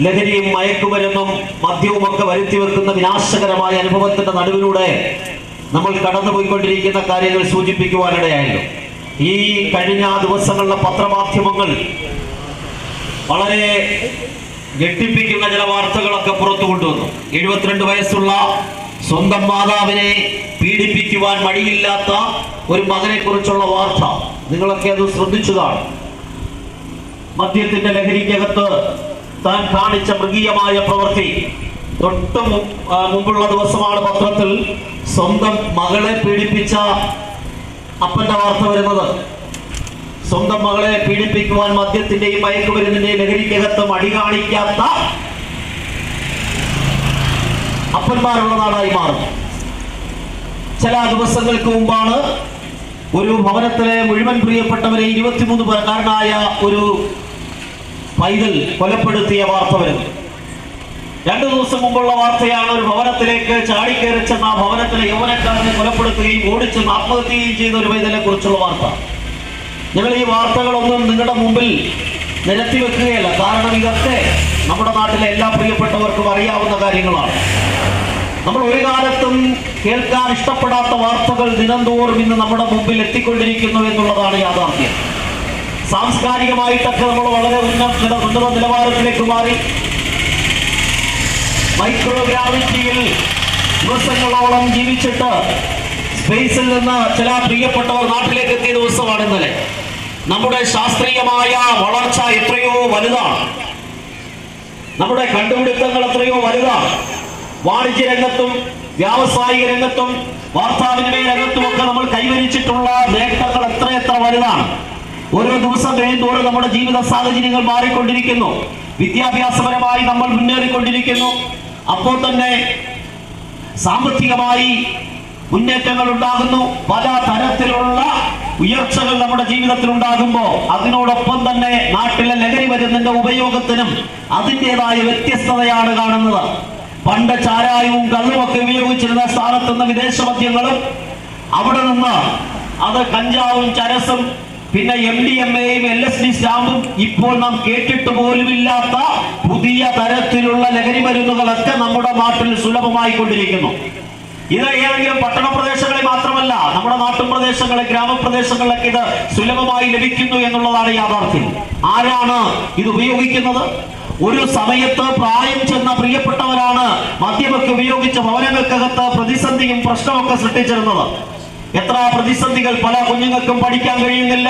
ലഹരിയും മയക്കുമരുന്നും മദ്യവും ഒക്കെ വരുത്തി വെക്കുന്ന വിനാശകരമായ അനുഭവത്തിന്റെ നടുവിലൂടെ നമ്മൾ കടന്നുപോയിക്കൊണ്ടിരിക്കുന്ന കാര്യങ്ങൾ സൂചിപ്പിക്കുവാനിടയായല്ലോ. ഈ കഴിഞ്ഞ ദിവസങ്ങളിലെ പത്രമാധ്യമങ്ങൾ വളരെ ഞെട്ടിപ്പിക്കുന്ന ചില വാർത്തകളൊക്കെ പുറത്തു കൊണ്ടുവന്നു. എഴുപത്തിരണ്ട് വയസ്സുള്ള സ്വന്തം മാതാവിനെ പീഡിപ്പിക്കുവാൻ മടിയില്ലാത്ത ഒരു മകനെ കുറിച്ചുള്ള വാർത്ത. നിങ്ങളൊക്കെ അത് ശ്രദ്ധിച്ചതാണ്. മദ്യത്തിന്റെ ലഹരിക്കകത്ത് താൻ കാണിച്ച മൃഗീയമായ പ്രവൃത്തി. തൊട്ട് മുമ്പുള്ള ദിവസമാണ് പത്രത്തിൽ സ്വന്തം മകളെ പീഡിപ്പിച്ച അപ്പന്റെ വാർത്ത വരുന്നത്. സ്വന്തം മകളെ പീഡിപ്പിക്കുവാൻ മദ്യത്തിന്റെയും മയക്കുമരുന്നിന്റെയും ലഹരിക്കകത്ത് മടി കാണിക്കാത്ത അപ്പന്മാരുള്ള നാടായി മാറും. ചില ദിവസങ്ങൾക്ക് മുമ്പാണ് ഒരു ഭവനത്തിലെ മുഴുവൻ പ്രിയപ്പെട്ടവരെ ഇരുപത്തിമൂന്ന് പേർക്കാരനായ ഒരു പൈതൽ കൊലപ്പെടുത്തിയ വാർത്ത വരുന്നു രണ്ടു ദിവസം മുമ്പുള്ള വാർത്തയാണ് ഒരു ഭവനത്തിലേക്ക് ചാടിക്കേറി ചെന്ന ആ ഭവനത്തിലെ യൗവനക്കാരനെ കൊലപ്പെടുത്തുകയും ഓടിച്ചെന്ന് ആത്മഹത്യയും ചെയ്ത ഒരു പൈതലെ കുറിച്ചുള്ള വാർത്ത. ഞങ്ങൾ ഈ വാർത്തകളൊന്നും നിങ്ങളുടെ മുമ്പിൽ നിരത്തി വെക്കുകയല്ല. കാരണം ഇതൊക്കെ നമ്മുടെ നാട്ടിലെ എല്ലാ പ്രിയപ്പെട്ടവർക്കും അറിയാവുന്ന കാര്യങ്ങളാണ്. നമ്മൾ ഒരു കാലത്തും കേൾക്കാൻ ഇഷ്ടപ്പെടാത്ത വാർത്തകൾ ദിനംതോറും ഇന്ന് നമ്മുടെ മുമ്പിൽ എത്തിക്കൊണ്ടിരിക്കുന്നു എന്നുള്ളതാണ് യാഥാർത്ഥ്യം. സാംസ്കാരികമായിട്ടൊക്കെ നമ്മൾ വളരെ ഉന്നത ഉന്നത നിലവാരത്തിലേക്ക് മാറി. മൈക്രോഗ്രാവിറ്റിയിൽ ദിവസങ്ങളോളം ജീവിച്ചിട്ട് സ്പേസിൽ നിന്ന് ചില പ്രിയപ്പെട്ടവർ നാട്ടിലേക്ക് എത്തിയ ദിവസമാണ് ഇന്നലെ. നമ്മുടെ ശാസ്ത്രീയമായ വളർച്ച എത്രയോ വലുതാണ്. നമ്മുടെ കണ്ടുപിടുത്തങ്ങൾ എത്രയോ വലുതാണ്. വാണിജ്യ രംഗത്തും വ്യാവസായിക രംഗത്തും വാർത്താവിനിമയ രംഗത്തും ഒക്കെ നമ്മൾ കൈവരിച്ചിട്ടുള്ള നേട്ടങ്ങൾ എത്രയെത്ര വലുതാണ്. ഓരോ ദിവസം കഴിയുന്തോറും നമ്മുടെ ജീവിത സാഹചര്യങ്ങൾ മാറിക്കൊണ്ടിരിക്കുന്നു. വിദ്യാഭ്യാസപരമായി നമ്മൾ മുന്നേറിക്കൊണ്ടിരിക്കുന്നു. അപ്പോൾ തന്നെ സാമ്പത്തികമായി മുന്നേറ്റങ്ങൾ ഉണ്ടാകുന്നു. പല തരത്തിലുള്ള ഉയർച്ചകൾ നമ്മുടെ ജീവിതത്തിൽ ഉണ്ടാകുമ്പോൾ അതിനോടൊപ്പം തന്നെ നാട്ടിലെ ലഹരി മരുന്നിന്റെ ഉപയോഗത്തിനും അതിന്റെതായ വ്യത്യസ്തതയാണ് കാണുന്നത്. പണ്ട് ചാരായവും കള്ളുമൊക്കെ ഉപയോഗിച്ചിരുന്ന സ്ഥാനത്ത് നിന്ന് വിദേശ മദ്യങ്ങളും അവിടെ നിന്ന് അത് കഞ്ചാവും ചരസും പിന്നെ എം ഡി എം എയും എൽ എസ് ഡി സ്റ്റാമ്പും ഇപ്പോൾ നാം കേട്ടിട്ട് പോലുമില്ലാത്ത പുതിയ തരത്തിലുള്ള ലഹരി മരുന്നുകളൊക്കെ നമ്മുടെ നാട്ടിൽ സുലഭമായി കൊണ്ടിരിക്കുന്നു. ഇത് ഏതെങ്കിലും പട്ടണ പ്രദേശങ്ങളിൽ മാത്രമല്ല നമ്മുടെ നാട്ടും പ്രദേശങ്ങളിൽ ഗ്രാമപ്രദേശങ്ങളിലൊക്കെ ഇത് സുലഭമായി ലഭിക്കുന്നു എന്നുള്ളതാണ് യാഥാർത്ഥ്യം. ആരാണ് ഇത് ഉപയോഗിക്കുന്നത്? ഒരു സമയത്ത് പ്രായം ചെന്ന പ്രിയപ്പെട്ടവരാണ് മദ്യമൊക്കെ ഉപയോഗിച്ച ഭവനങ്ങൾക്കകത്ത് പ്രതിസന്ധിയും പ്രശ്നമൊക്കെ സൃഷ്ടിച്ചിരുന്നത്. എത്ര പ്രതിസന്ധികൾ പല കുഞ്ഞുങ്ങൾക്കും പഠിക്കാൻ കഴിയുന്നില്ല.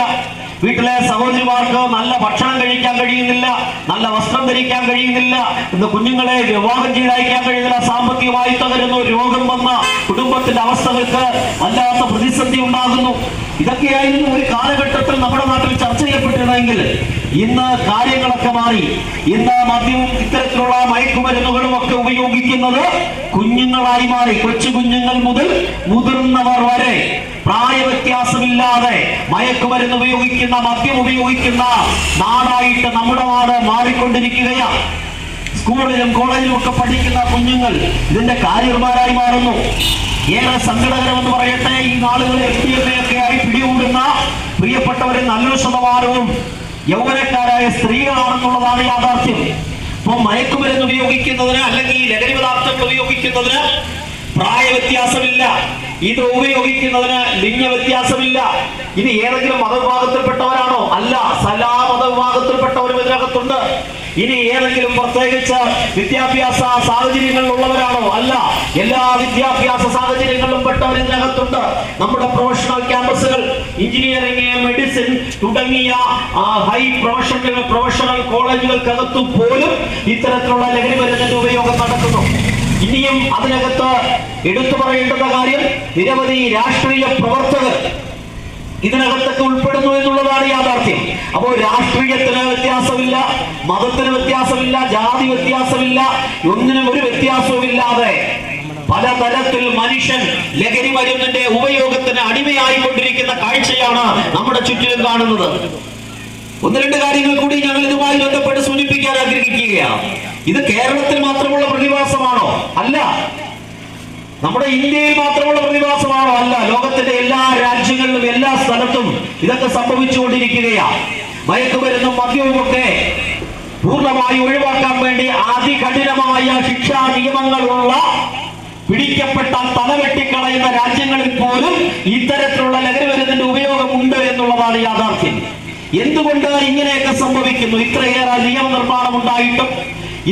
വീട്ടിലെ സഹോദരിമാർക്ക് നല്ല ഭക്ഷണം കഴിക്കാൻ കഴിയുന്നില്ല നല്ല വസ്ത്രം ധരിക്കാൻ കഴിയുന്നില്ല ഇന്ന് കുഞ്ഞുങ്ങളെ വിവാഹം ചെയ്തയക്കാൻ കഴിയുന്നില്ല സാമ്പത്തികമായി തകരുന്നു രോഗം വന്ന കുടുംബത്തിന്റെ അവസ്ഥകൾക്ക് വല്ലാത്ത പ്രതിസന്ധി ഉണ്ടാകുന്നു. ഇതൊക്കെയായിരുന്നു ഒരു കാലഘട്ടത്തിൽ നമ്മുടെ നാട്ടിൽ ചർച്ച ചെയ്യപ്പെട്ടിരുന്നെങ്കിൽ ഇന്ന് കാര്യങ്ങളൊക്കെ മാറി. ഇന്ന് മദ്യവും ഇത്തരത്തിലുള്ള മയക്കുമരുന്നുകളും ഒക്കെ ഉപയോഗിക്കുന്നത് കുഞ്ഞുങ്ങളായി മാറി. കൊച്ചു കുഞ്ഞുങ്ങൾ മുതൽ മുതിർന്നവർ വരെ പ്രായ വ്യത്യാസമില്ലാതെ മയക്കുമരുന്ന് ഉപയോഗിക്കുന്ന മദ്യം ഉപയോഗിക്കുന്ന നാടായിട്ട് നമ്മുടെ നാട് മാറിക്കൊണ്ടിരിക്കുകയാണ് സ്കൂളിലും കോളേജിലും ഒക്കെ പഠിക്കുന്ന കുഞ്ഞുങ്ങൾ ഇതിന്റെ കാര്യന്മാരായി മാറുന്നു. ഏറെ സങ്കടകരമെന്ന് പറയട്ടെ ഈ നാളുകളിൽ എഫ് ഡി എം ഒക്കെ ആയി പിടികൂടുന്ന പ്രിയപ്പെട്ടവരെ നല്ലൊരു ശതമാനവും യൗവനക്കാരായ സ്ത്രീകളാണെന്നുള്ളതാണ് യാഥാർത്ഥ്യം. ഇപ്പൊ മയക്കുമരുന്ന് ഉപയോഗിക്കുന്നതിന് അല്ലെങ്കിൽ ഈ ലഹരി പദാർത്ഥങ്ങൾ ഉപയോഗിക്കുന്നതിന് പ്രായ വ്യത്യാസമില്ല. ഇത് ഉപയോഗിക്കുന്നതിന് ലിംഗ വ്യത്യാസമില്ല. ഇത് ഏതെങ്കിലും മതവിഭാഗത്തിൽപ്പെട്ടവരാണോ? അല്ല സലാ മതവിഭാഗത്തിൽപ്പെട്ടവരും ഇതിനകത്തുണ്ട്. ഇനി ഏതെങ്കിലും പ്രത്യേകിച്ച് വിദ്യാഭ്യാസ സാഹചര്യങ്ങളിലുള്ളവരാണോ? അല്ല. എല്ലാ വിദ്യാഭ്യാസ സാഹചര്യങ്ങളിലും പെട്ടവർ ഇതിനകത്തുണ്ട്. നമ്മുടെ പ്രൊഫഷണൽ ക്യാമ്പസുകൾ എഞ്ചിനീയറിംഗ് മെഡിസിൻ തുടങ്ങിയ ഹൈ പ്രൊഫഷണൽ പ്രൊഫഷണൽ കോളേജുകൾക്കകത്തു പോലും ഇത്തരത്തിലുള്ള ലഹരി മരുന്നിന്റെ ഉപയോഗം നടക്കുന്നു. ഇനിയും അതിനകത്ത് എടുത്തു പറയേണ്ടുന്ന കാര്യം നിരവധി രാഷ്ട്രീയ പ്രവർത്തകർ ഇതിനകത്തൊക്കെ ഉൾപ്പെടുന്നു എന്നുള്ളതാണ് യാഥാർത്ഥ്യം. അപ്പോൾ രാഷ്ട്രീയത്തിന് വ്യത്യാസമില്ല മതത്തിന് വ്യത്യാസമില്ല ജാതി വ്യത്യാസമില്ല ഒന്നിനും ഒരു വ്യത്യാസവുമില്ലാതെ പലതരത്തിൽ മനുഷ്യൻ ലഹരി മരുന്നിന്റെ ഉപയോഗത്തിന് അടിമയായിക്കൊണ്ടിരിക്കുന്ന കാഴ്ചയാണ് നമ്മുടെ ചുറ്റിലും കാണുന്നത്. ഒന്ന് രണ്ട് കാര്യങ്ങൾ കൂടി ഞങ്ങൾ ഇതുമായി ബന്ധപ്പെട്ട് സൂചിപ്പിക്കാൻ ആഗ്രഹിക്കുകയാണ്. ഇത് കേരളത്തിൽ മാത്രമുള്ള പ്രതിഭാസമാണോ? അല്ല. നമ്മുടെ ഇന്ത്യയിൽ മാത്രമുള്ള പ്രതിഭാസമാണോ? അല്ല ലോകത്തിന്റെ എല്ലാ രാജ്യങ്ങളിലും എല്ലാ സ്ഥലത്തും ഇതൊക്കെ സംഭവിച്ചുകൊണ്ടിരിക്കുകയാണ് മയക്കുമരുന്നും മദ്യവും ഒക്കെ പൂർണമായി ഒഴിവാക്കാൻ വേണ്ടി അതികഠിനമായ ശിക്ഷാ നിയമങ്ങളുള്ള പിടിക്കപ്പെട്ട തല വെട്ടിക്കളയുന്ന രാജ്യങ്ങളിൽ പോലും ഇത്തരത്തിലുള്ള ലഹരിമരുന്നിന്റെ ഉപയോഗം ഉണ്ട് എന്നുള്ളതാണ് യാഥാർത്ഥ്യം. എന്തുകൊണ്ട് ഇങ്ങനെയൊക്കെ സംഭവിക്കുന്നു? ഇത്രയേറെ നിയമനിർമ്മാണം ഉണ്ടായിട്ടും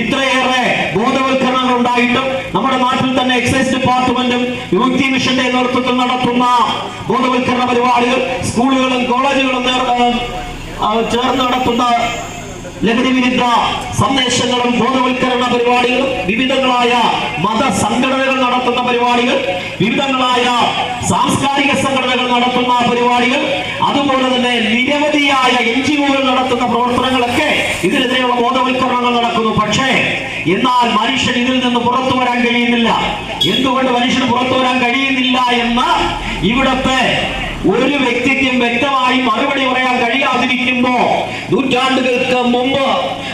ഇത്രയേറെ ബോധവൽക്കരണങ്ങൾ ഉണ്ടായിട്ടും നമ്മുടെ നാട്ടിൽ തന്നെ എക്സൈസ് ഡിപ്പാർട്ട്മെന്റും യൂത്തി മിഷന്റെ നേതൃത്വത്തിൽ നടത്തുന്ന ബോധവൽക്കരണ പരിപാടികൾ സ്കൂളുകളും കോളേജുകളും ചേർന്ന് നടത്തുന്ന ലഹരി വിരുദ്ധ സന്ദേശങ്ങളും ബോധവൽക്കരണ പരിപാടികളും വിവിധങ്ങളായ മത സംഘടനകൾ നടത്തുന്ന പരിപാടികൾ വിവിധങ്ങളായ സാംസ്കാരിക സംഘടനകൾ നടത്തുന്ന പരിപാടികൾ അതുപോലെ തന്നെ നിരവധിയായ എൻ ജി ഒകൾ നടത്തുന്ന പ്രവർത്തനങ്ങളൊക്കെ ഇതിനെതിരെയുള്ള ബോധവൽക്കരണങ്ങൾ നടക്കുന്നു. എന്നാൽ മനുഷ്യൻ ഇതിൽ നിന്ന് പുറത്തു വരാൻ കഴിയുന്നില്ല. എന്തുകൊണ്ട് മനുഷ്യന് പുറത്തു വരാൻ കഴിയുന്നില്ല എന്ന് ഇവിടത്തെ ഒരു വ്യക്തിക്കും വ്യക്തമായി മറുപടി പറയാൻ കഴിയാതിരിക്കുമ്പോ നൂറ്റാണ്ടുകൾക്ക് മുമ്പ്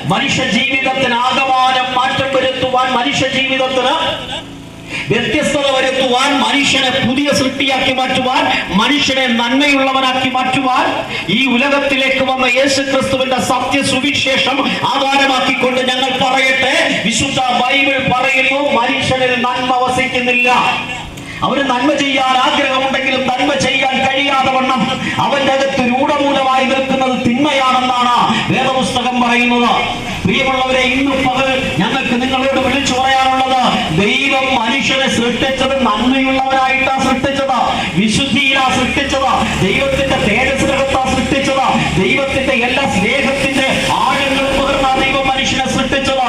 മനുഷ്യ ജീവിതത്തിന് ആകമാനം മാറ്റം വരുത്തുവാൻ മനുഷ്യ ജീവിതത്തിന് വ്യത്യസ്തത വരുത്തുവാൻ മനുഷ്യനെ പുതിയ സൃഷ്ടിയാക്കി മാറ്റുവാൻ മനുഷ്യനെ നന്മയുള്ളവനാക്കി മാറ്റുവാൻ ഈ ഉലകത്തിലേക്ക് വന്ന യേശു ക്രിസ്തുവിന്റെ സത്യ സുവിശേഷം ആധാരമാക്കിക്കൊണ്ട് ഞങ്ങൾ പറയട്ടെ. വിശുദ്ധ ബൈബിൾ പറയുന്നു മനുഷ്യനിൽ നന്മ വസിക്കുന്നില്ല. അവന് നന്മ ചെയ്യാൻ ആഗ്രഹമുണ്ടെങ്കിലും നന്മ ചെയ്യാൻ കഴിയാതെ വണ്ണം അവന്റെ അകത്ത് രൂഢമൂലമായി നിൽക്കുന്നത് തിന്മയാണെന്നാണ് വേദപുസ്തകം പറയുന്നത്. പ്രിയമുള്ളവരെ ഇന്ന് പകൽ ഞങ്ങൾക്ക് നിങ്ങളോട് വിളിച്ചു പറയാനുള്ളത് ദൈവം മനുഷ്യനെ സൃഷ്ടിച്ചത് നന്മയുള്ളവരായിട്ടാ സൃഷ്ടിച്ചത്. വിശുദ്ധിയിലാ സൃഷ്ടിച്ചത്. ദൈവത്തിന്റെ തേജസ്സിനകത്താ സൃഷ്ടിച്ചത്. ദൈവത്തിന്റെ എല്ലാ സ്നേഹത്തിന്റെ ആഴങ്ങൾ പകർന്ന ദൈവം മനുഷ്യനെ സൃഷ്ടിച്ചത്.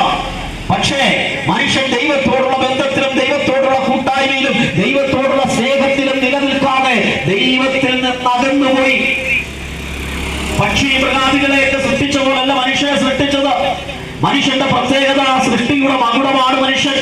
പക്ഷേ മനുഷ്യൻ ദൈവത്തോടുള്ള ബന്ധത്തിലും ദൈവത്തോടുള്ള കൂട്ടായ്മയിലും ദൈവത്തോടുള്ള സ്നേഹത്തിലും നിലനിൽക്കാതെ ദൈവത്തിൽ നിന്ന് അകന്നുപോയി പക്ഷി മൃഗാദികളെയൊക്കെ സൃഷ്ടിച്ച പോലല്ല മനുഷ്യനെ സൃഷ്ടിച്ചത്. മനുഷ്യന്റെ പ്രത്യേകത സൃഷ്ടിയുടെ മകുടമാണ് മനുഷ്യൻ.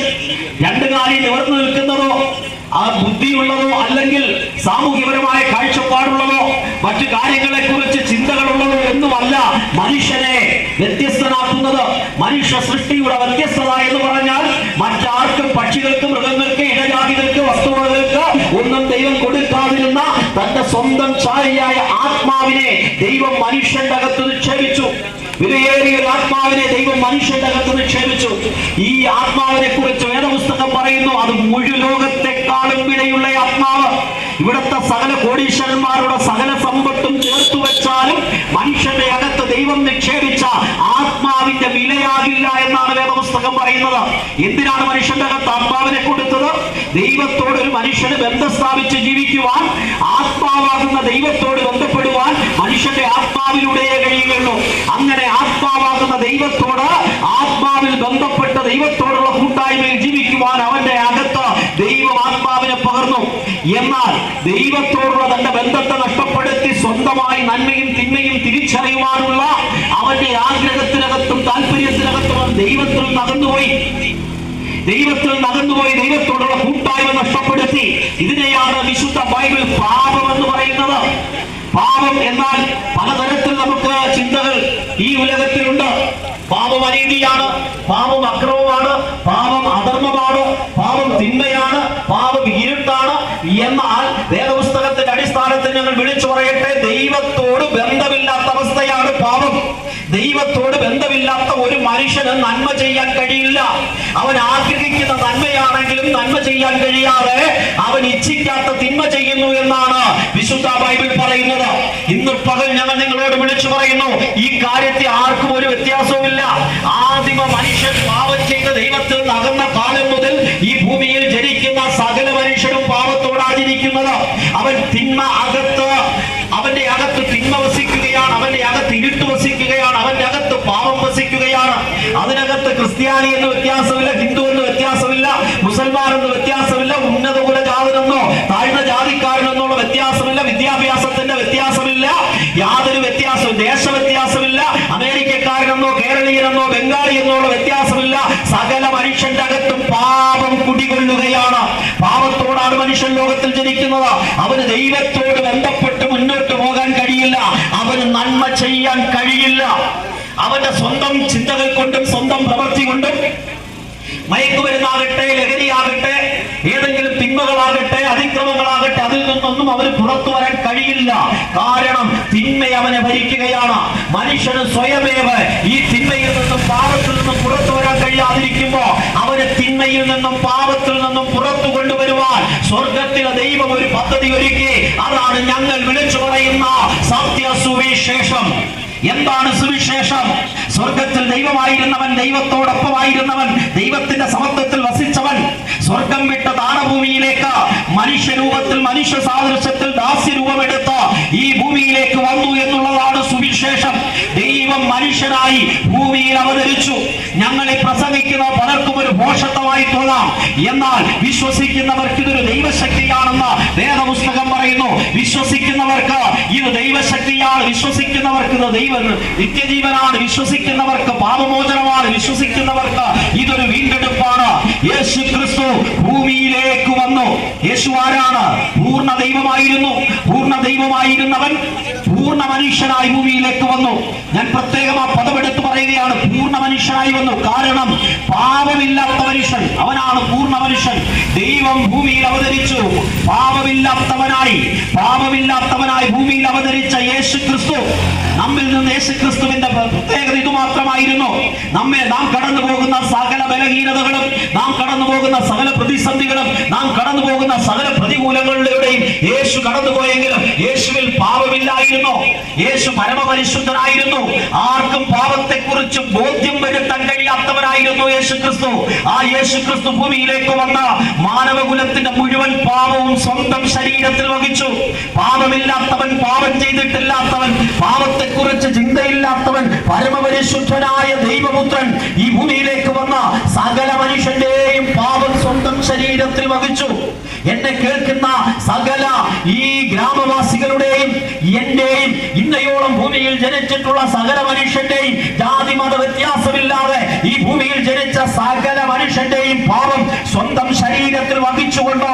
രണ്ടു കാലി നിവർന്നു നിൽക്കുന്നതോ ആ ബുദ്ധിയുള്ളതോ അല്ലെങ്കിൽ സാമൂഹ്യപരമായ കാഴ്ചപ്പാടുള്ളതോ മറ്റു കാര്യങ്ങളെ കുറിച്ച് ചിന്തകളുള്ളതോ ഒന്നുമല്ല മനുഷ്യനെ വ്യത്യസ്തനാക്കുന്നത്. മനുഷ്യ സൃഷ്ടിയുടെ വ്യത്യസ്തത എന്ന് പറഞ്ഞാൽ മറ്റാർക്കും പക്ഷികൾക്ക് മൃഗങ്ങൾക്ക് ഇടജാതികൾക്ക് വസ്തുവകൾക്ക് ഒന്നും ദൈവം കൊടുക്കാതിരുന്ന തന്റെ സ്വന്തം ചാരിയായ ആത്മാവിനെ ദൈവം മനുഷ്യന്റെ അകത്ത് നിക്ഷേപിച്ചു വിലയേറിയ ഒരു ആത്മാവിനെ ദൈവം മനുഷ്യന്റെ അകത്ത് നിക്ഷേപിച്ചു ഈ ആത്മാവിനെ കുറിച്ച് വേദപുസ്തകം പറയുന്നു അത് മുഴു ലോകത്തെക്കാളും വിലയുള്ള ആത്മാവ്. ഇവിടുത്തെ സകല കോടീശ്വരന്മാരുടെ സകല സമ്പത്തും ചേർത്തു വെച്ചാലും മനുഷ്യന്റെ അകത്ത് ദൈവം നിക്ഷേപിച്ച ആത്മാവിന്റെ വിലയാകില്ല എന്നാണ് വേദപുസ്തകം പറയുന്നത്. എന്തിനാണ് മനുഷ്യന്റെ അകത്ത് ആത്മാവിനെ കൊടുത്തത്? ദൈവത്തോട് ഒരു മനുഷ്യന് ബന്ധം സ്ഥാപിച്ച് ജീവിക്കുവാൻ ആത്മാവാകുന്ന ദൈവത്തോട് ബന്ധപ്പെടുവാൻ മനുഷ്യന്റെ ആത്മാവിലൂടെയേ കഴിയുകയുള്ളൂ. അങ്ങനെ ആത്മാവാകുന്ന ദൈവത്തോട് ആത്മാവിൽ ബന്ധപ്പെട്ട ദൈവത്തോടുള്ള കൂട്ടായ്മയിൽ ജീവിക്കുവാൻ അവന്റെ അകത്ത് ദൈവം ആത്മാവിനെ പകർന്നു. എന്നാൽ ദൈവത്തോടുള്ള തന്റെ ബന്ധത്തെ നഷ്ടപ്പെടുത്തി സ്വന്തമായി നന്മയും തിന്മയും തിരിച്ചറിയുവാനുള്ള നകന്നുപോയി ദൈവത്തിൽ നകന്നുപോയി ദൈവത്തോടുള്ള കൂട്ടായ്മ നഷ്ടപ്പെടുത്തി. ഇതിനെയാണ് വിശുദ്ധ ബൈബിൾ പാപം എന്ന് പറയുന്നത്. പാപം എന്നാൽ പലതരത്തിൽ നമുക്ക് ചിന്തകൾ ഈ ഉലകത്തിലുണ്ട്. പാപം അനീതിയാണ് പാപം അക്രമമാണ് പാപം അധർമ്മമാണ് പാപം തിന്മയാണ് പാപം ഇരുട്ടാണ് എന്നാൽ വേദപുസ്തകത്തിന്റെ അടിസ്ഥാനത്തിൽ ഞങ്ങൾ വിളിച്ചു പറയട്ടെ ദൈവത്തോട് ബന്ധമില്ലാത്ത അവസ്ഥയാണ് പാപം. ദൈവത്തോട് ബന്ധമില്ലാത്ത ഒരു മനുഷ്യന് നന്മ ചെയ്യാൻ കഴിയില്ല. അവൻ ആഗ്രഹിക്കുന്ന നന്മയാണെങ്കിലും നന്മ ചെയ്യാൻ കഴിയാതെ അവൻ ഇച്ഛിക്കാത്ത തിന്മ ചെയ്യുന്നു എന്നാണ് വിശുദ്ധ ബൈബിൾ പറയുന്നത്. ഇന്ന് പകൽ ഞങ്ങൾ നിങ്ങളോട് വിളിച്ചു പറയുന്നു ഈ കാര്യത്തിൽ ആർക്കും ഒരു വ്യത്യാസവുമില്ല. ആദിമ മനുഷ്യൻ പാപം ചെയ്ത ദൈവത്തിൽ നിന്ന് കാലം മുതൽ ഈ ഭൂമിയിൽ ജനിക്കുന്ന സകല മനുഷ്യരും പാപത്തോടാചരിക്കുന്നത്. അവൻ തിന്മ അകത്ത് ക്രിസ്ത്യാനി എന്ന് വ്യത്യാസമില്ല ഹിന്ദു എന്ന് വ്യത്യാസമില്ല മുസൽമാൻ എന്ന് വ്യത്യാസമില്ല ഉന്നത കുലജാതനെന്നോ താഴ്ന്ന ജാതിക്കാരനെന്നുള്ള വ്യത്യാസമില്ല വിദ്യാഭ്യാസത്തിന്റെ വ്യത്യാസമില്ല യാതൊരു വ്യത്യാസവും ദേശ വ്യത്യാസമില്ല അമേരിക്കക്കാരനെന്നോ കേരളീയനെന്നോ ബംഗാളി എന്നുള്ള വ്യത്യാസമില്ല സകല മനുഷ്യന്റെ അകത്തും പാപം കുടികൊള്ളുകയാണ്. പാപത്തോടാണ് മനുഷ്യൻ ലോകത്തിൽ ജനിക്കുന്നത്. അവന് ദൈവത്തോട് ബന്ധപ്പെട്ട് മുന്നോട്ട് പോകാൻ കഴിയില്ല. അവന് നന്മ ചെയ്യാൻ കഴിയില്ല. അവന്റെ സ്വന്തം ചിന്തകൾ കൊണ്ടും സ്വന്തം പ്രവൃത്തി കൊണ്ടും മയക്കുമരുന്നാകട്ടെ ലഹരിയാകട്ടെ ഏതെങ്കിലും തിന്മകളാകട്ടെ അതിക്രമങ്ങളാകട്ടെ അതിൽ നിന്നൊന്നും അവന് പുറത്തു വരാൻ കഴിയില്ല. കാരണം തിന്മ അവനെ ഭരിക്കുകയാണ്. മനുഷ്യന് സ്വയമേവ ഈ തിന്മയിൽ നിന്നും പാപത്തിൽ നിന്നും പുറത്തു വരാൻ കഴിയാതിരിക്കുമ്പോ അവന് തിന്മയിൽ നിന്നും പാപത്തിൽ നിന്നും പുറത്തു കൊണ്ടുവരുവാൻ സ്വർഗത്തിലെ ദൈവം ഒരു പദ്ധതി ഒരുക്കി. അതാണ് ഞങ്ങൾ വിളിച്ചു പറയുന്ന സത്യ സുവിശേഷം എന്താണ് സുവിശേഷം? സ്വർഗത്തിൽ ദൈവമായിരുന്നവൻ ദൈവത്തോടൊപ്പമായിരുന്നവൻ ദൈവത്തിന്റെ സമത്വത്തിൽ വസിച്ചവൻ സ്വർഗം വിട്ട ദാനഭൂമിയിലേക്ക് മനുഷ്യരൂപത്തിൽ മനുഷ്യ സാദൃശ്യത്തിൽ ദാസ്യരൂപമെടുത്ത ഈ ഭൂമിയിലേക്ക് വന്നു എന്നുള്ളതാണ് സുവിശേഷം. ദൈവം മനുഷ്യനായി ഭൂമിയിൽ അവതരിച്ചു. ഞങ്ങളെ പ്രസംഗിക്കുന്ന പലർക്കും ഒരു മോഷത്വമായി തോന്നാം. എന്നാൽ വിശ്വസിക്കുന്നവർക്ക് ഇതൊരു ദൈവശക്തിയാണെന്ന് വേദപുസ്തകം പറയുന്നു. വിശ്വസിക്കുന്നവർക്ക് ഇത് ദൈവശക്തിയാണ്. വിശ്വസിക്കുന്നവർക്ക് ഇത് ദൈവ നിത്യജീവനാണ്. വിശ്വസിക്കുന്നവർക്ക് പാപമോചനമാണ്. വിശ്വസിക്കുന്നവർക്ക് ഇതൊരു വീണ്ടെടുപ്പാണ്. യേശു ക്രിസ്തു ഭൂമിയിലേക്ക് വന്നു. യേശു ആരാണ്? പൂർണ ദൈവമായിരുന്നു. ദൈവമായിരുന്നവൻ പൂർണ മനുഷ്യനായി ഭൂമിയിലേക്ക് വന്നു. ഞാൻ പ്രത്യേകം ആ പദമെടുത്ത് പറയുകയാണ് പൂർണ മനുഷ്യനായി വന്നു. കാരണം പാപമില്ലാത്ത മനുഷ്യൻ അവനാണ് പൂർണ മനുഷ്യൻ. ദൈവം ഭൂമിയിൽ അവതരിച്ചു. പാപമില്ലാത്തവനായി പാപമില്ലാത്തവനായി ഭൂമിയിൽ അവതരിച്ച യേശു ക്രിസ്തു നമ്മിൽ നിന്ന് യേശു ക്രിസ്തുവിന്റെ പ്രത്യേകത ഇത് മാത്രമായിരുന്നു നമ്മെ നാം കടന്നു പോകുന്ന സകല ബലഹീനതകളും നാം പോകുന്ന സകല പ്രതിസന്ധികളും നാം കടന്നു പോകുന്ന സകല പ്രതികൂലങ്ങളിലൂടെയും യേശു കടന്നുപോയെങ്കിലും യേശുവിൽ പാപമില്ലായിരുന്നു. യേശു പരമപരിശുദ്ധനായിരുന്നു. ആർക്കും പാപത്തെക്കുറിച്ച് ബോധ്യം കഴിയാത്തവരായിരുന്നു യേശു ക്രിസ്തു ആ യേശു ക്രിസ്തു ഭൂമിയിലേക്ക് വന്ന മാനവകുലത്തിന്റെ മുഴുവൻ പാപവും സ്വന്തം ശരീരത്തിൽ വഹിച്ചു. പാപമില്ലാത്തവൻ പാപം ചെയ്തിട്ടില്ലാത്തവൻ പാപത്തെ കുറിച്ച് ചിന്തയില്ലാത്തവൻ പരമപരിശുദ്ധനായ ദൈവപുത്രൻ ഈ ഭൂമിയിലേക്ക് വന്ന സകല മനുഷ്യന്റെയും പാപം സ്വന്തം ശരീരത്തിൽ വഹിച്ചു. എന്നെ കേൾക്കുന്ന സകല ഈ ഗ്രാമവാസികളുടെയും എന്റെയും ഇന്നയോളം ഭൂമിയിൽ ജനിച്ചിട്ടുള്ള സകല മനുഷ്യന്റെയും സകല മനുഷ്യന്റെയും പാപം സ്വന്തം ശരീരത്തിൽ വഹിച്ചുകൊണ്ട്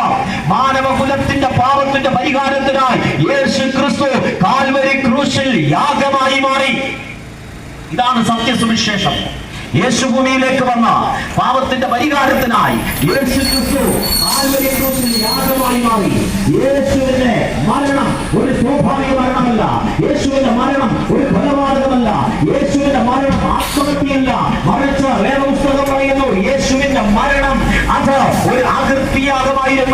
മാനവകുലത്തിന്റെ പാപത്തിന്റെ പരിഹാരത്തിനായി യേശു ക്രിസ്തു കാൽവരി ക്രൂശിൽ യാഗമായി മാറി. ഇതാണ് സത്യസുവിശേഷം. യേശു ഭൂമിയിലേക്ക് വന്ന പാപത്തിന്റെ പരിഹാരത്തിനായി യേശു ക്രിസ്തു കാൽവരി ക്രൂശിൽ യാഗമായി മാറി. യേശുവിന്റെ മരണം ഒരു സ്വാഭാവിക മരണമല്ല. യേശുവിന്റെ മരണം ഒരു കൊലപാതകമല്ല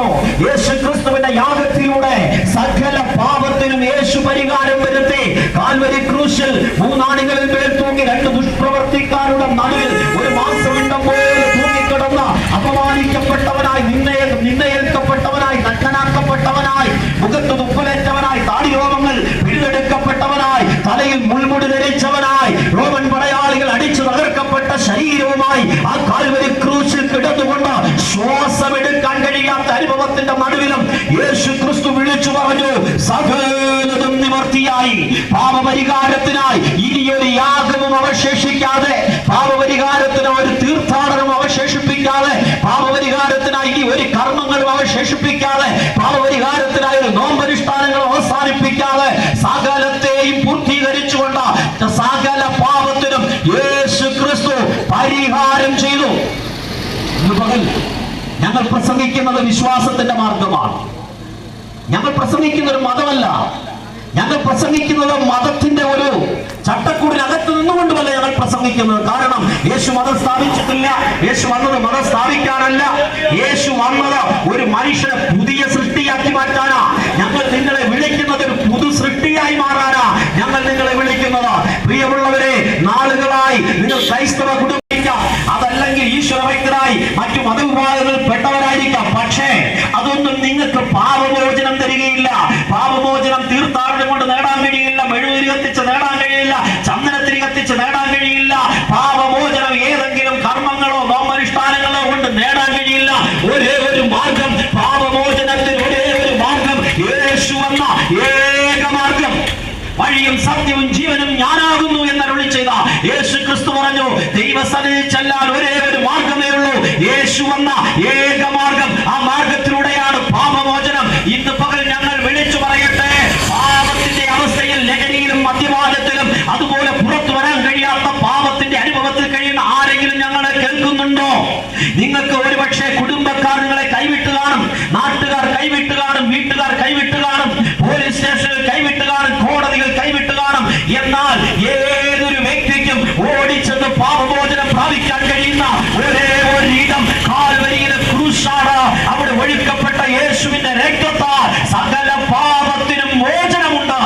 ആകൃതിയാകമായിരുന്നു യേശു ക്രിസ്തുവിന്റെ യാഗത്തിലൂടെ സകല പാപത്തിനും യേശു പരിഹാരം വരുത്തി കാൽവരി ക്രൂശിൽ മൂന്നാണികളിൽ മേൽ തൂങ്ങി രണ്ട് ദുഷ്പ്രവർത്തിക്കാരുടെ നടുവിൽ ഒരു മാസമിണ്ടം പോലെ തൂങ്ങിക്കിടന്ന അപമാനിക്കപ്പെട്ടവനായി നിന്നയ നിന്നയേൽക്കപ്പെട്ടവനായി നഗ്നനാക്കപ്പെട്ടവനായി മുഖത്ത് തുപ്പലേറ്റവനായി താടിരോഗങ്ങൾ പിഴുതെടുക്കപ്പെട്ടവനായി തലയിൽ മുൾമുടി ധരിച്ചവനായി റോമൻ പടയാളികൾ അടിച്ചു തകർക്കപ്പെട്ട ശരീരവുമായി ആ കാൽവരി ക്രൂശിൽ കിടന്നുകൊണ്ട് ശ്വാസമെടുക്കാൻ കഴിയാത്ത അനുഭവത്തിന്റെ നടുവിലും യേശു ക്രിസ്തു വിളിച്ചു പറഞ്ഞു സകലതും നിവർത്തിയായി. പാപപരിഹാരത്തിനായി ഇനിയൊരു യാഗവും അവശേഷിക്കാതെ പാപപരിഹാരത്തിന് ഒരു തീർത്ഥാടനം അവശേഷിപ്പിക്കാതെ പാപപരിഹാരത്തിനായി ഇനി ഒരു കർമ്മങ്ങളും അവശേഷിപ്പിക്കാതെ പാപപരിഹാരത്തിനായി ഒരു നോമ്പനുഷ്ഠാനങ്ങൾ അവസാനിപ്പിക്കാതെ സകലത്തെയും പൂർത്തീകരിച്ചുകൊണ്ട് സകല പാപത്തിനും യേശു ക്രിസ്തു പരിഹാരം ചെയ്തു. ഞങ്ങൾ പ്രസംഗിക്കുന്നത് വിശ്വാസത്തിന്റെ മാർഗമാണ്. ഞങ്ങൾ പ്രസംഗിക്കുന്ന ഒരു മതമല്ല. ഞങ്ങൾ പ്രസംഗിക്കുന്നത് മതത്തിന്റെ ഒരു ചട്ടക്കൂടിനകത്ത് നിന്നുകൊണ്ടുമല്ല ഞങ്ങൾ പ്രസംഗിക്കുന്നത്. കാരണം യേശു മതം സ്ഥാപിച്ചിട്ടില്ല. യേശു വന്നത് മതം സ്ഥാപിക്കാനല്ല. യേശു വന്നത് ഒരു മനുഷ്യനെ പുതിയ സൃഷ്ടിയാക്കി മാറ്റാനാ. ഞങ്ങൾ നിങ്ങളെ വിളിക്കുന്നത് ഒരു പുതു സൃഷ്ടിയായി മാറാനാ. ഞങ്ങൾ നിങ്ങളെ വിളിക്കുന്നത്. പ്രിയമുള്ളവരെ നാളുകളായി നിങ്ങൾ ക്രൈസ്തവ കുടുംബിക്കാം അതല്ലെങ്കിൽ ഈശ്വരഭക്തരായി മറ്റു മതവിഭാഗങ്ങളിൽ പെട്ടവരായിരിക്കാം. പക്ഷേ അതൊന്നും നിങ്ങൾക്ക് പാപമോചനം തരികയില്ല. പാപമോചനം തീർത്ഥാടനം കൊണ്ട് നേടാൻ കഴിയില്ല. മെഴുകുതിരി കത്തിച്ച് നേടാൻ കഴിയില്ല. ചന്ദനത്തിരി കത്തിച്ച് നേടാൻ കഴിയില്ല. പാപമോചനം ഏതെങ്കിലും കർമ്മങ്ങളോ നോമനുഷ്ഠാനങ്ങളോ കൊണ്ട് നേടാൻ കഴിയില്ല. ഒരേ ഒരു മാർഗം പാപമോചനത്തിന് ഒരേ ഒരു മാർഗം യേശു എന്ന ഏക മാർഗം. വഴിയും സത്യവും ജീവനും ഞാനാകുന്നു എന്നരുളി ചെയ്ത യേശു ക്രിസ്തു പറഞ്ഞു ദൈവസന്നിധി ചെല്ലാൻ ഒരേ ഒരു മാർഗമേ ഉള്ളൂ. യേശു എന്ന ഏക മാർഗം. ആ മാർഗത്തിലൂടെയാണ് പാപമോചനം. ഇന്ന് പകൽ ഞങ്ങൾ വിളിച്ചു പറയട്ടെ. പാപത്തിന്റെ അവസ്ഥയിൽ ലഹരിയിലും മദ്യപാനത്തിലും അതുപോലെ പുറത്തു വരാൻ കഴിയാത്ത പാപത്തിന്റെ അനുഭവത്തിൽ കഴിയുന്ന ആരെങ്കിലും ഞങ്ങളെ കേൾക്കുന്നുണ്ടോ? നിങ്ങൾക്ക് ഒരുപക്ഷെ കുടുംബക്കാർ നിങ്ങളെ കൈവിട്ട് കാണും. നാട്ടുകാർ കൈവിട്ട് കാണും. വീട്ടുകാർ കൈവിട്ട് കാണും. പോലീസ് സ്റ്റേഷനിൽ കൈവിട്ട് കാണും. കോടതികൾ കൈവിട്ട് കാണും. എന്നാൽ വ്യക്തിക്കും ഓടിച്ചെന്ന് പാപമോചനം പ്രാപിക്കാൻ കഴിയുന്ന ഒരേ ഒരു ഇടം കാൽവരിയിലെ ക്രൂശാണ്. അവിടെ ഒഴുക്കപ്പെട്ട യേശുവിന്റെ രക്തത്താൽ സകല പാപത്തിനും മോചനമുണ്ട്.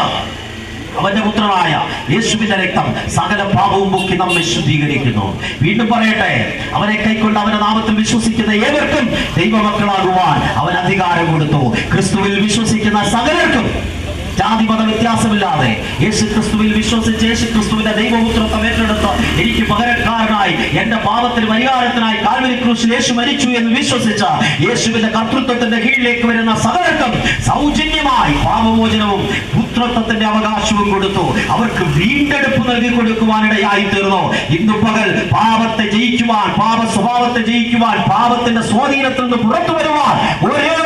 അവന്റെ പുത്രനായ യേശുവിന്റെ രക്തം സകല പാപവും പൊക്കി നമ്മെ ശുദ്ധീകരിക്കുന്നു. വീണ്ടും പറയട്ടെ അവനെ കൈക്കൊണ്ട് അവന്റെ നാമത്തിൽ വിശ്വസിക്കുന്ന ഏവർക്കും ദൈവമക്കളാകുവാൻ അവൻ അധികാരം കൊടുത്തു. ക്രിസ്തുവിൽ വിശ്വസിക്കുന്ന സകലർക്കും ജാതി മത വ്യത്യാസമില്ലാതെ യേശു ക്രിസ്തുവിൽ വിശ്വസിച്ച് യേശു ക്രിസ്തുവിന്റെ ദൈവപുത്രത്വം ഏറ്റെടുത്ത് എനിക്ക് പകരക്കാരനായി എന്റെ പാപത്തിന് പരിഹാരത്തിനായി കാൽവരി ക്രൂശിൽ യേശു മരിച്ചു എന്ന് വിശ്വസിച്ച യേശുവിന്റെ കർത്തൃത്വത്തിന്റെ കീഴിലേക്ക് വരുന്ന സകലർക്കും സൗജന്യമായി പാപമോചനവും പുത്രത്വത്തിന്റെ അവകാശവും കൊടുത്തു. അവർക്ക് വീണ്ടെടുപ്പ് നൽകി കൊടുക്കുവാനിടയായി തീർന്നു ഇന്ന് പകൽ പാപത്തെ ജയിക്കുവാൻ പാപ സ്വഭാവത്തെ ജയിക്കുവാൻ പാപത്തിന്റെ സ്വാധീനത്തിൽ നിന്ന് പുറത്തു വരുവാൻ മാർഗം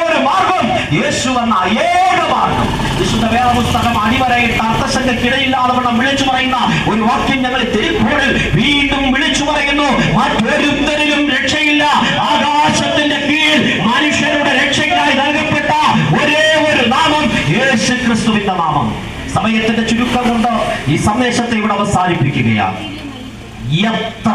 യേശു എന്ന ഏക മാർഗം. വിശുദ്ധ വേദപുസ്തകം അടിവരയിട്ട് കിടയില്ലാതെ വണ്ണം വിളിച്ചു പറയുന്ന ഒരു വാക്യം ഞങ്ങൾ തിരുപ്പോഴിൽ വീണ്ടും വിളിച്ചു പറയുന്നു. മറ്റൊരുത്തരിലും രക്ഷയില്ല. ആകാശത്തിന്റെ കീഴിൽ മനുഷ്യരുടെ രക്ഷയ്ക്കായി നൽകപ്പെട്ട ഒരേ ഒരു നാമം യേശു ക്രിസ്തുവിന്റെ നാമം. സമയത്തിന്റെ ചുരുക്കം കൊണ്ട് ഈ സന്ദേശത്തെ ഇവിടെ അവസാനിപ്പിക്കുകയാണ്. എത്ര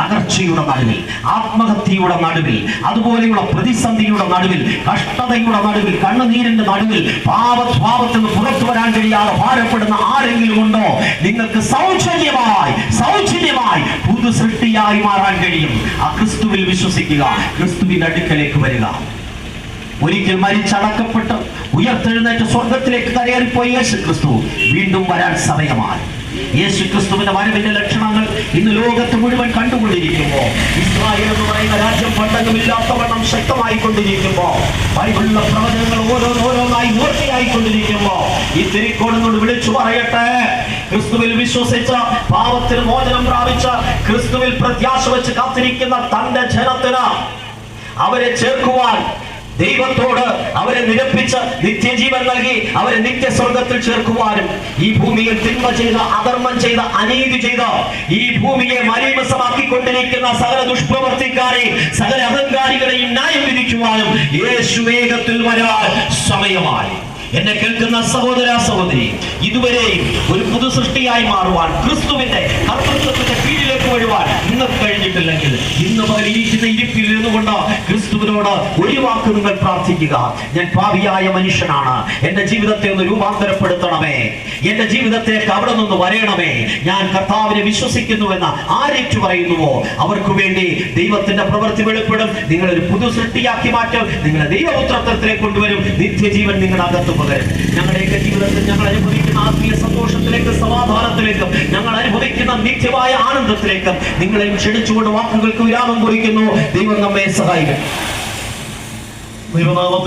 തകർച്ചയുടെ നടുവിൽ ആത്മഹത്യയുടെ നടുവിൽ അതുപോലെയുള്ള പ്രതിസന്ധിയുടെ നടുവിൽ കഷ്ടതയുടെ നടുവിൽ കണ്ണുനീരിന്റെ നടുവിൽ പാപസ്വാപത്തിൽ നിന്ന് പുറത്തു വരാൻ കഴിയാതെ ഭാരപ്പെടുന്ന ആരെങ്കിലും ഉണ്ടോ? നിങ്ങൾക്ക് സൗജന്യമായി സൗജന്യമായി പുതു സൃഷ്ടിയായി മാറാൻ കഴിയും. ആ ക്രിസ്തുവിൽ വിശ്വസിക്കുക ക്രിസ്തുവിന്റെ അടുക്കലേക്ക് വരിക. ഒരിക്കൽ മരിച്ചടക്കപ്പെട്ട് ഉയർത്തെഴുന്നേറ്റ് സ്വർഗത്തിലേക്ക് കരയറിപ്പോയി യേശു ക്രിസ്തു വീണ്ടും വരാൻ സമയമായി. യേശു ക്രിസ്തുവിന്റെ വരവിന്റെ ലക്ഷണങ്ങൾ ഇന്ന് ലോകത്ത് മുഴുവൻ കണ്ടുകൊണ്ടിരിക്കുമ്പോ ഇസ്രായേൽ എന്ന് പറയുന്ന രാജ്യം പണ്ടങ്ങുമില്ലാത്തവണ്ണം ശക്തമായി കൊണ്ടിരിക്കുമ്പോ ബൈബിളിലെ പ്രവചനങ്ങൾ ഓരോന്നോരോന്നായി മൂർത്തിയായിക്കൊണ്ടിരിക്കുമ്പോ ഈ തിരിക്കോടുന്നോട് വിളിച്ചു പറയട്ടെ. ക്രിസ്തുവിൽ വിശ്വസിച്ച പാപത്തിൽ മോചനം പ്രാപിച്ച ക്രിസ്തുവിൽ പ്രത്യാശ വെച്ച് കാത്തിരിക്കുന്ന തന്റെ ജനത്തിന് അവരെ ചേർക്കുവാൻ ദൈവത്തോട് അവരെ നിരപ്പിച്ച് നിത്യജീവൻ നൽകി അവരെ നിത്യസ്വർഗത്തിൽ ചേർക്കുവാനും ഈ ഭൂമിയിൽ തിന്മ ചെയ്ത അധർമ്മം ചെയ്ത അനീതി ചെയ്ത ഈ ഭൂമിയെ മലീമസമാക്കിക്കൊണ്ടിരിക്കുന്ന സകല ദുഷ്പ്രവർത്തിക്കാരെ സകല അഹങ്കാരികളെയും ന്യായം വിധിക്കുവാനും യേശു വേഗത്തിൽ വരാൻ സമയമായി. എന്നെ കേൾക്കുന്ന സഹോദര സഹോദരി ഇതുവരെയും ഒരു പുതു സൃഷ്ടിയായി മാറുവാൻ ക്രിസ്തുവിന്റെ കർത്തൃത്വത്തിന്റെ കീഴിലേക്ക് വരുവാൻ ഇന്ന് കഴിഞ്ഞിട്ടില്ലെങ്കിൽ ഇന്ന് മുതൽ ഇരിക്കുന്ന ഇരിപ്പിൽ ഇരുന്നുകൊണ്ട് ക്രിസ്തുവിനോട് ഒരു വാക്ക് നിങ്ങൾ പ്രാർത്ഥിക്കുക. ഞാൻ പാപിയായ മനുഷ്യനാണ്. എന്റെ ജീവിതത്തെ ഒന്ന് രൂപാന്തരപ്പെടുത്തണമേ. എന്റെ ജീവിതത്തെ അവിടെ നിന്ന് വരയണമേ. ഞാൻ കർത്താവിനെ വിശ്വസിക്കുന്നുവെന്ന് ആരേറ്റു പറയുന്നുവോ? അവർക്ക് വേണ്ടി ദൈവത്തിന്റെ പ്രവൃത്തി വെളിപ്പെടും. നിങ്ങളൊരു പുതു സൃഷ്ടിയാക്കി മാറ്റും. നിങ്ങളെ ദൈവപുത്രത്വത്തിലേക്ക് കൊണ്ടുവരും. നിത്യജീവൻ നിങ്ങളുടെ അകത്ത് പകരും. ഞങ്ങളുടെയൊക്കെ ജീവിതത്തിൽ ഞങ്ങൾ അനുഭവിക്കുന്ന ആത്മീയ സന്തോഷത്തിലേക്ക് സമാധാനത്തിലേക്കും ഞങ്ങൾ അനുഭവിക്കുന്ന നിത്യമായ ആനന്ദത്തിലേക്കും നിങ്ങളെയും ക്ഷണിച്ചുകൊണ്ട് വാക്കുകൾക്ക് വിരാമം കുറിക്കുന്നു. ദൈവം നമ്മെ സഹായിക്കും ദൈവനാമത്തിൽ